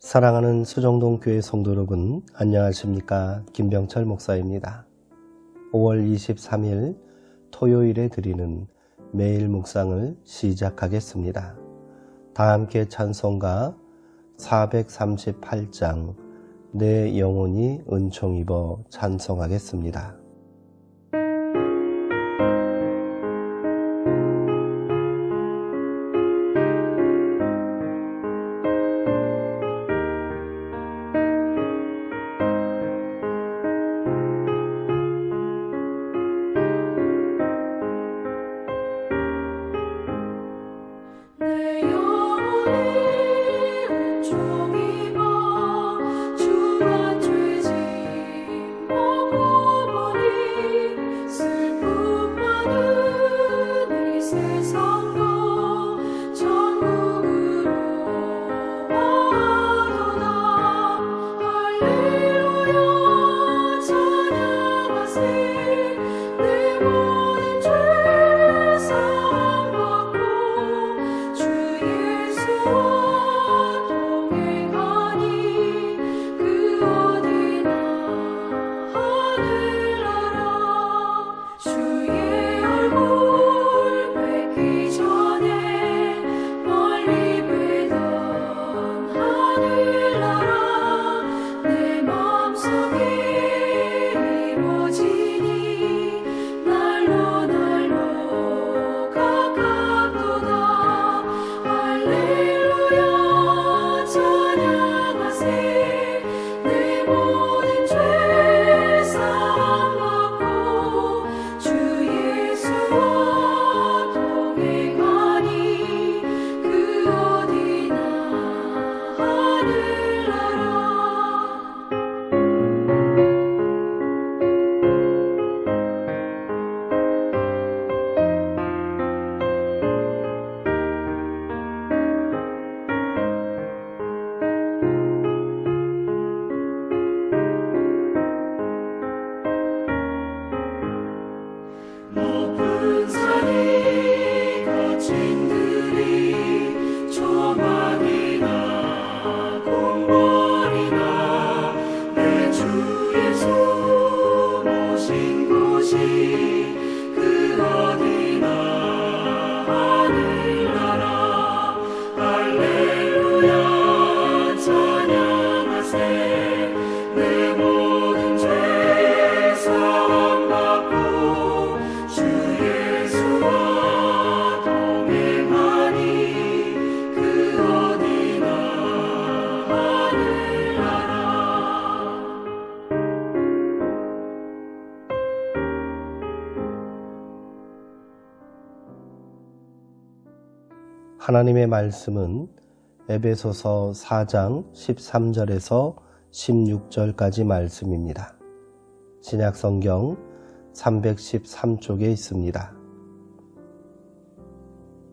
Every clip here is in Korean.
사랑하는 수정동 교회 성도 여러분, 안녕하십니까? 김병철 목사입니다. 5월 23일 토요일에 드리는 매일 묵상을 시작하겠습니다. 다 함께 찬송가 438장 내 영혼이 은총 입어 찬송하겠습니다. 하나님의 말씀은 에베소서 4장 13절에서 16절까지 말씀입니다. 신약 성경 313쪽에 있습니다.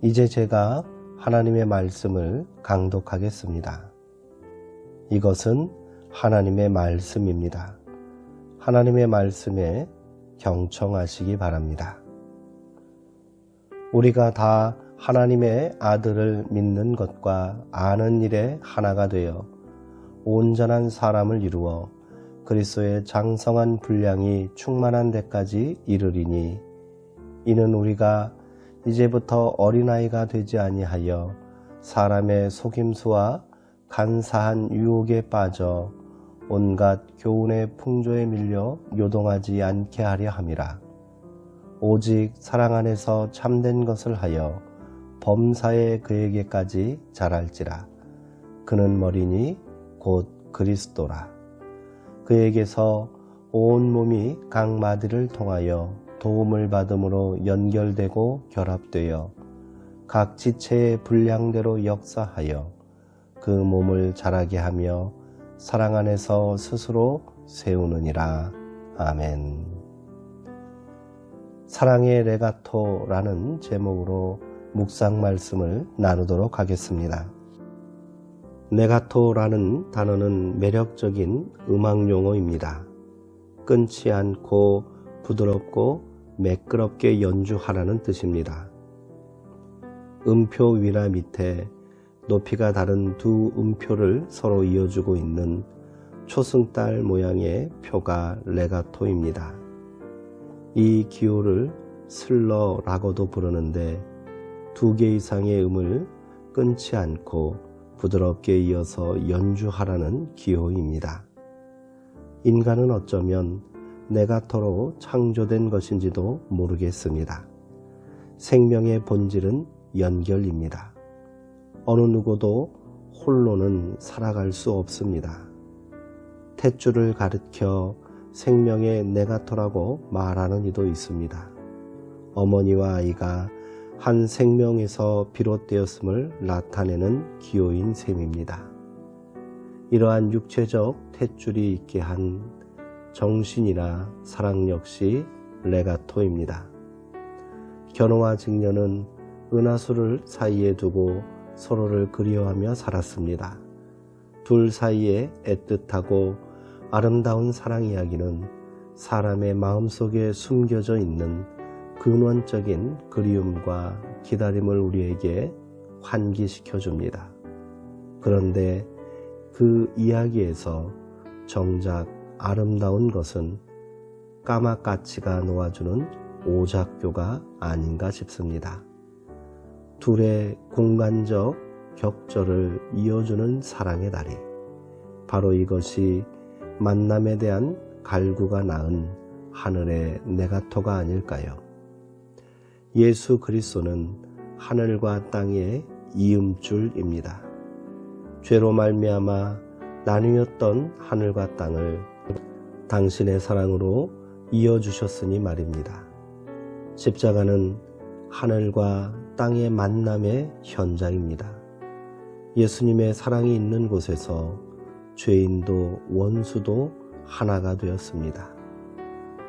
이제 제가 하나님의 말씀을 강독하겠습니다. 이것은 하나님의 말씀입니다. 하나님의 말씀에 경청하시기 바랍니다. 우리가 다 하나님의 아들을 믿는 것과 아는 일에 하나가 되어 온전한 사람을 이루어 그리스도의 장성한 분량이 충만한 데까지 이르리니 이는 우리가 이제부터 어린아이가 되지 아니하여 사람의 속임수와 간사한 유혹에 빠져 온갖 교훈의 풍조에 밀려 요동하지 않게 하려 함이라. 오직 사랑 안에서 참된 것을 하여 범사에 그에게까지 자랄지라. 그는 머리니 곧 그리스도라. 그에게서 온 몸이 각 마디를 통하여 도움을 받음으로 연결되고 결합되어 각 지체의 분량대로 역사하여 그 몸을 자라게 하며 사랑 안에서 스스로 세우느니라. 아멘. 사랑의 레가토라는 제목으로 묵상 말씀을 나누도록 하겠습니다. 레가토라는 단어는 매력적인 음악 용어입니다. 끊지 않고 부드럽고 매끄럽게 연주하라는 뜻입니다. 음표 위나 밑에 높이가 다른 두 음표를 서로 이어주고 있는 초승달 모양의 표가 레가토입니다. 이 기호를 슬러라고도 부르는데 두 개 이상의 음을 끊지 않고 부드럽게 이어서 연주하라는 기호입니다. 인간은 어쩌면 네가토로 창조된 것인지도 모르겠습니다. 생명의 본질은 연결입니다. 어느 누구도 홀로는 살아갈 수 없습니다. 탯줄을 가르켜 생명의 네가토라고 말하는 이도 있습니다. 어머니와 아이가 한 생명에서 비롯되었음을 나타내는 기호인 셈입니다. 이러한 육체적 탯줄이 있게 한 정신이나 사랑 역시 레가토입니다. 견호와 직녀는 은하수를 사이에 두고 서로를 그리워하며 살았습니다. 둘 사이에 애틋하고 아름다운 사랑 이야기는 사람의 마음속에 숨겨져 있는 근원적인 그리움과 기다림을 우리에게 환기시켜 줍니다. 그런데 그 이야기에서 정작 아름다운 것은 까마까치가 놓아주는 오작교가 아닌가 싶습니다. 둘의 공간적 격절을 이어주는 사랑의 다리. 바로 이것이 만남에 대한 갈구가 낳은 하늘의 네가토가 아닐까요? 예수 그리스도는 하늘과 땅의 이음줄입니다. 죄로 말미암아 나뉘었던 하늘과 땅을 당신의 사랑으로 이어 주셨으니 말입니다. 십자가는 하늘과 땅의 만남의 현장입니다. 예수님의 사랑이 있는 곳에서 죄인도 원수도 하나가 되었습니다.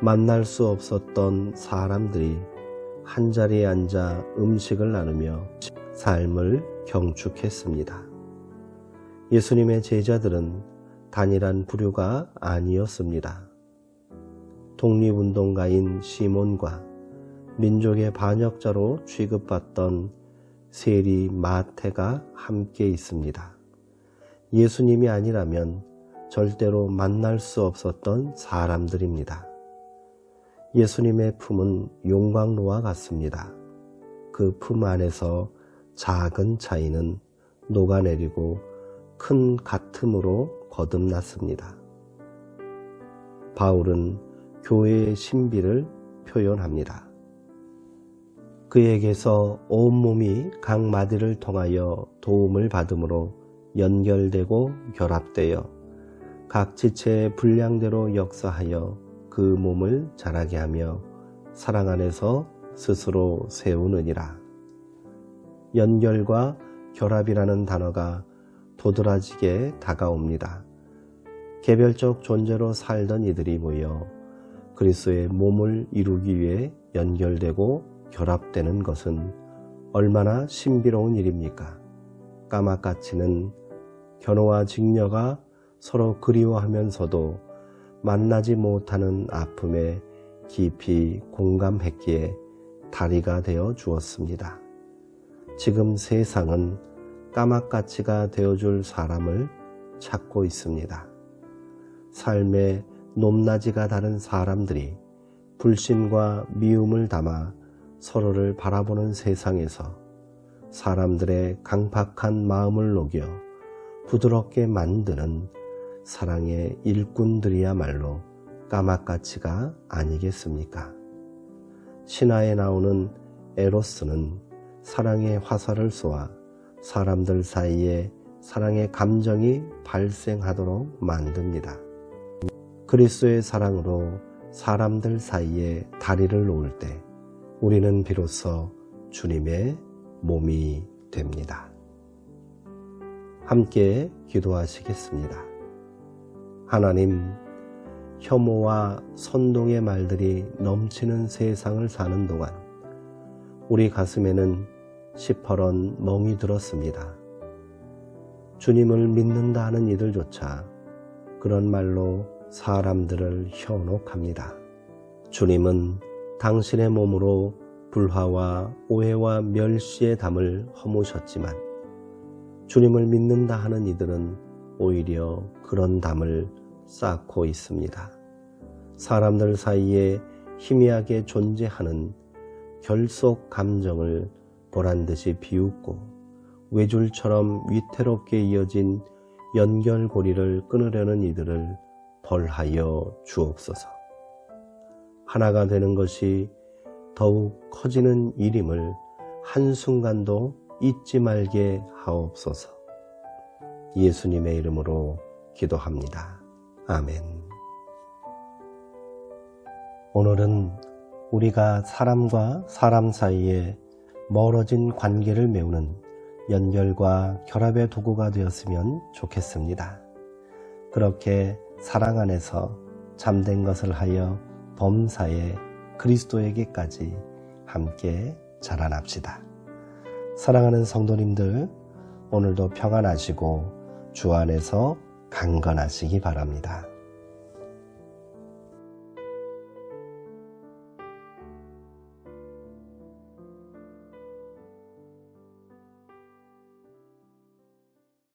만날 수 없었던 사람들이 한 자리에 앉아 음식을 나누며 삶을 경축했습니다. 예수님의 제자들은 단일한 부류가 아니었습니다. 독립운동가인 시몬과 민족의 반역자로 취급받던 세리 마태가 함께 있습니다. 예수님이 아니라면 절대로 만날 수 없었던 사람들입니다. 예수님의 품은 용광로와 같습니다. 그 품 안에서 작은 차이는 녹아내리고 큰 같음으로 거듭났습니다. 바울은 교회의 신비를 표현합니다. 그에게서 온몸이 각 마디를 통하여 도움을 받음으로 연결되고 결합되어 각 지체의 분량대로 역사하여 그 몸을 자라게 하며 사랑 안에서 스스로 세우느니라. 연결과 결합이라는 단어가 도드라지게 다가옵니다. 개별적 존재로 살던 이들이 모여 그리스도의 몸을 이루기 위해 연결되고 결합되는 것은 얼마나 신비로운 일입니까? 까마까치는 견호와 직녀가 서로 그리워하면서도 만나지 못하는 아픔에 깊이 공감했기에 다리가 되어 주었습니다. 지금 세상은 까마까치가 되어줄 사람을 찾고 있습니다. 삶의 높낮이가 다른 사람들이 불신과 미움을 담아 서로를 바라보는 세상에서 사람들의 강팍한 마음을 녹여 부드럽게 만드는 사랑의 일꾼들이야말로 까마까치가 아니겠습니까? 신화에 나오는 에로스는 사랑의 화살을 쏘아 사람들 사이에 사랑의 감정이 발생하도록 만듭니다. 그리스도의 사랑으로 사람들 사이에 다리를 놓을 때 우리는 비로소 주님의 몸이 됩니다. 함께 기도하시겠습니다. 하나님, 혐오와 선동의 말들이 넘치는 세상을 사는 동안 우리 가슴에는 시퍼런 멍이 들었습니다. 주님을 믿는다 하는 이들조차 그런 말로 사람들을 현혹합니다. 주님은 당신의 몸으로 불화와 오해와 멸시의 담을 허무셨지만 주님을 믿는다 하는 이들은 오히려 그런 담을 쌓고 있습니다. 사람들 사이에 희미하게 존재하는 결속 감정을 보란 듯이 비웃고 외줄처럼 위태롭게 이어진 연결고리를 끊으려는 이들을 벌하여 주옵소서. 하나가 되는 것이 더욱 커지는 일임을 한순간도 잊지 말게 하옵소서. 예수님의 이름으로 기도합니다. 아멘. 오늘은 우리가 사람과 사람 사이에 멀어진 관계를 메우는 연결과 결합의 도구가 되었으면 좋겠습니다. 그렇게 사랑 안에서 잠든 것을 하여 범사에 그리스도에게까지 함께 자라납시다. 사랑하는 성도님들, 오늘도 평안하시고 주 안에서 강건하시기 바랍니다.